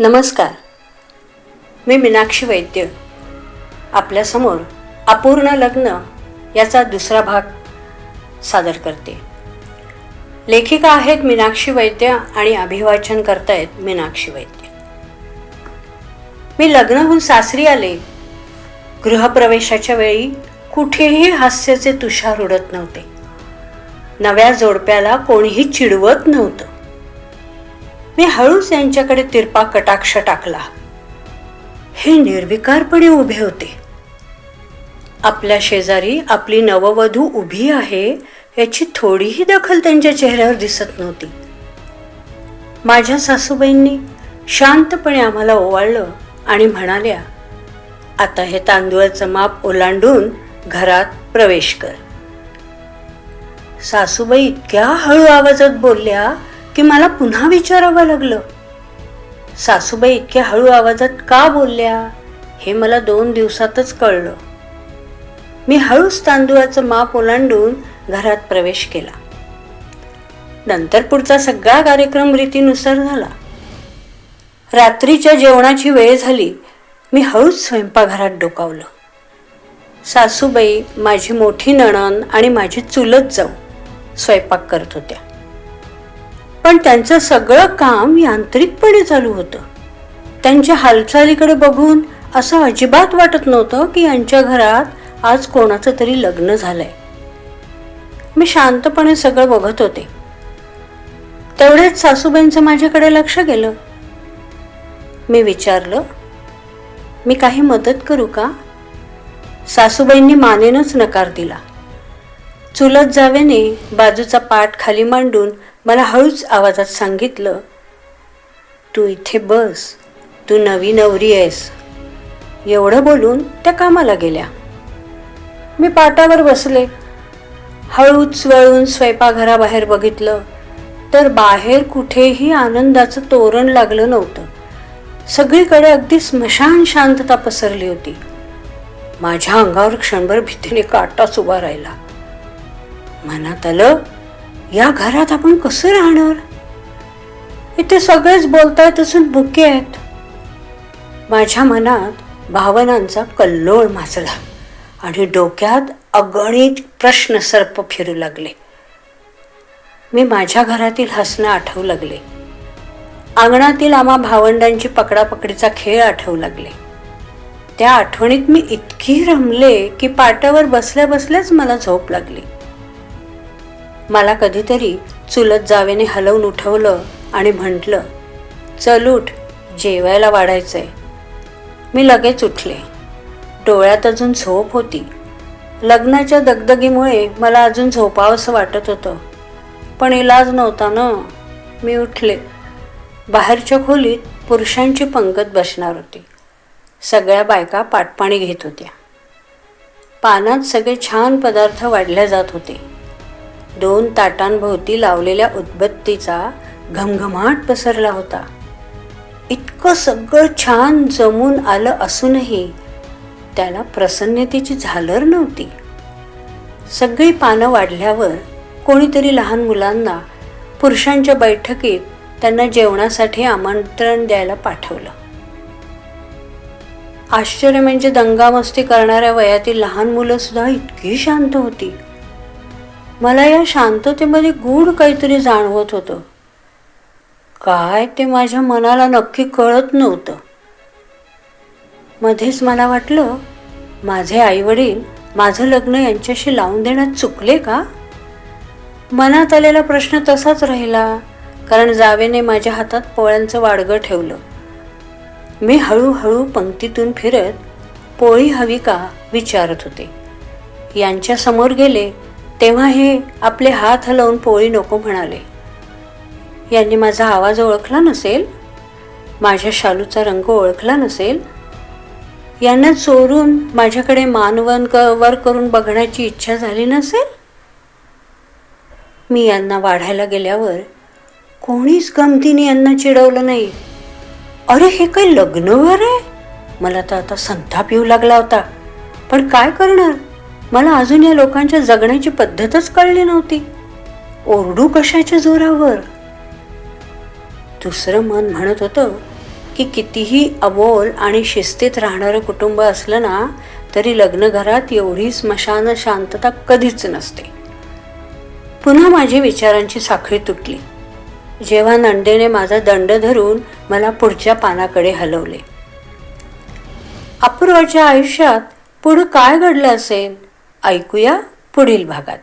नमस्कार. मी मीनाक्षी वैद्य. आपल्यासमोर अपूर्ण लग्न याचा दुसरा भाग सादर करते. लेखिका आहेत मीनाक्षी वैद्य आणि अभिवाचन करतायत मीनाक्षी वैद्य. मी लग्नहून सासरी आले. गृहप्रवेशाच्या वेळी कुठेही हास्याचे तुषार उडत नव्हते. नव्या जोडप्याला कोणीही चिडवत नव्हतं. मी हळूच यांच्याकडे तिरपा कटाक्ष टाकला. हे निर्विकारपणे उभे होते. आपल्या शेजारी आपली नववधू उभी आहे याची थोडीही दखल त्यांच्या चेहऱ्यावर दिसत नव्हती. माझ्या सासूबाईंनी शांतपणे आम्हाला ओवाळलं आणि म्हणाल्या आता हे तांदूळाचं माप ओलांडून घरात प्रवेश कर. सासूबाई इतक्या हळू आवाजात बोलल्या की मला पुन्हा विचारावं लागलं. सासूबाई इतक्या हळू आवाजात का बोलल्या हे मला दोन दिवसातच कळलं. मी हळूच तांदूळाचं माप ओलांडून घरात प्रवेश केला. नंतर पुढचा सगळा कार्यक्रम रीतीनुसार झाला. रात्रीच्या जेवणाची वेळ झाली मी हळूच स्वयंपाकघरात डोकावलं. सासूबाई माझी मोठी नणन आणि माझी चुलत जाऊ स्वयंपाक करत होत्या. पण त्यांचं सगळं काम यांत्रिकपणे चालू होतं. त्यांच्या हालचालीकडे बघून असं अजिबात वाटत नव्हतं की यांच्या घरात आज कोणाचं तरी लग्न झालंय. मी शांतपणे सगळं बघत होते. तेवढ्याच सासूबाईंचं माझ्याकडे लक्ष गेलं. मी विचारलं मी काही मदत करू का? सासूबाईंनी मानेनच नकार दिला. चुलत जावेने बाजूचा पाठ खाली मांडून मला हळूच आवाजात सांगितलं तू इथे बस तू नवी नवरी आहेस. एवढं बोलून त्या कामाला गेल्या. मी पाटावर बसले. हळूच वळून स्वयंपाकघराबाहेर बघितलं तर बाहेर कुठेही आनंदाचं तोरण लागलं नव्हतं. सगळीकडे अगदी स्मशान शांतता पसरली होती. माझ्या अंगावर क्षणभर भीतीने काटाच उभा राहिला. मनात आलं या घरात आपण कसं राहणार? इथे सगळेच बोलतायत असून भुके आहेत. माझ्या मनात भावनांचा कल्लोळ माजला आणि डोक्यात अगणित प्रश्न सर्प फिरू लागले. मी माझ्या घरातील हसणं आठवू लागले. अंगणातील आम्हा भावंडांची पकडापकडीचा खेळ आठवू लागले. त्या आठवणीत मी इतकी रमले की पाटावर बसल्या बसल्याच मला झोप लागली. मला कधीतरी चुलत जावेने हलवून उठवलं आणि म्हटलं चल उठ जेवायला वाढायचंय. मी लगेच उठले. डोळ्यात अजून झोप होती. लग्नाच्या दगदगीमुळे मला अजून झोपावंसं वाटत होतं. पण इलाज नव्हता ना. मी उठले. बाहेरच्या खोलीत पुरुषांची पंगत बसणार होती. सगळ्या बायका पाटपाणी घेत होत्या. पानात सगळे छान पदार्थ वाढले जात होते. दोन ताटांभोवती लावलेल्या उदबत्तीचा घमघमाट पसरला होता. इतकं सगळं छान जमून आलं असूनही त्याला प्रसन्नतेची झालर नव्हती. सगळी पानं वाढल्यावर कोणीतरी लहान मुलांना पुरुषांच्या बैठकीत त्यांना जेवणासाठी आमंत्रण द्यायला पाठवलं. आश्चर्य म्हणजे दंगामस्ती करणाऱ्या वयातील लहान मुलंसुद्धा इतकी शांत होती. मला या शांततेमध्ये गूढ काहीतरी जाणवत होतं. काय ते माझ्या मनाला नक्की कळत नव्हतं. मध्येच मला वाटलं माझे आईवडील माझं लग्न यांच्याशी लावून देण्यात चुकले का? मनात आलेला प्रश्न तसाच राहिला कारण जावेने माझ्या हातात पोळ्यांचं वाडगं ठेवलं. मी हळूहळू पंक्तीतून फिरत पोळी हवी का? विचारत होते. यांच्यासमोर गेले तेव्हा हे आपले हात हलवून पोळी नको म्हणाले. यांनी माझा आवाज ओळखला नसेल? माझ्या शालूचा रंग ओळखला नसेल? यांना चोरून माझ्याकडे मानवन क वर करून बघण्याची इच्छा झाली नसेल? मी यांना वाढायला गेल्यावर कोणीच गमतीने यांना चिडवलं नाही. अरे हे काही लग्नवर आहे मला तर आता संताप येऊ लागला होता. पण काय करणार? मला अजून या लोकांच्या जगण्याची पद्धतच कळली नव्हती. ओरडू कशाच्या जोरावर? दुसरं मन म्हणत होतं की कितीही अबोल आणि शिस्तीत राहणारं कुटुंब असलं ना तरी लग्नघरात एवढी स्मशान शांतता कधीच नसते. पुन्हा माझी विचारांची साखळी तुटली. जेव्हा नंदेने माझा दंड धरून मला पुढच्या पानाकडे हलवले. अपूर्वाच्या आयुष्यात पुढं काय घडलं असेल? ऐकूया पुढील भागात.